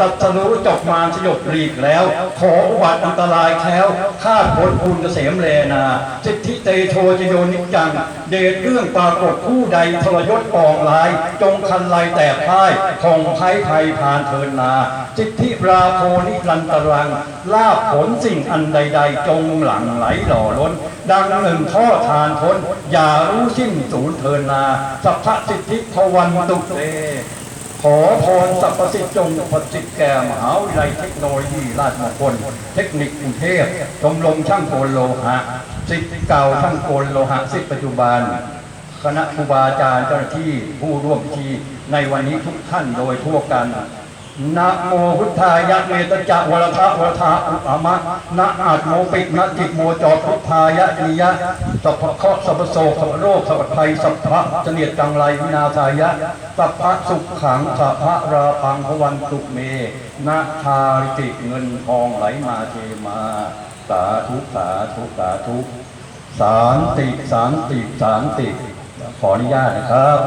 ตัดสรู้จบมารสยบหลีกแล้ว ขออุบัติอันตรายแคล้วข้าผลคุณเกษมเลนาสิทธิเตโชจโยนิจจัง เดชเรื่องปรากฏผู้ใดทรยศปองลาย จงคันลายแตกพ่ายของไพ่ไทยผ่านเทินนาสิทธิราโพนิรันตรัง ลาบผลสิ่งอันใด ๆ จงหลั่งไหลหล่อล้น ดังหนึ่งท่อทานพ้นอย่ารู้สิ้นสูญเทินนาสัพพสิทธิทวันตุเต ขอพรสรรพสิทธิ์จงปฏิจแก่มหาวิทยาลัยเทคโนโลยีราชมงคล เทคนิคกรุงเทพชมรมช่างโกลโลหะสิทธิ์เก่าช่างโกลโลหะสิทธิ์ปัจจุบัน คณะครูบาอาจารย์เจ้าหน้าที่ผู้ร่วมพิธีในวันนี้ทุกท่านโดยทั่วกัน นะโมพุทธายะเมตจักวรทะวรทะอุปามะนะอาจโมปิกนะจิตโมจอพุทธายะนิยะสัพพะเคาะสัพพโศกสัพพโรคสัพพะภัยสัพพะเสนียดจังไรวินาศายะสัพพะสุขขังสัพพะราพังพวันตุเมนะทาริติเงินทองไหลมาเทมาสาธุสาธุสาธุสานติสานติสานติขออนุญาตนะครับ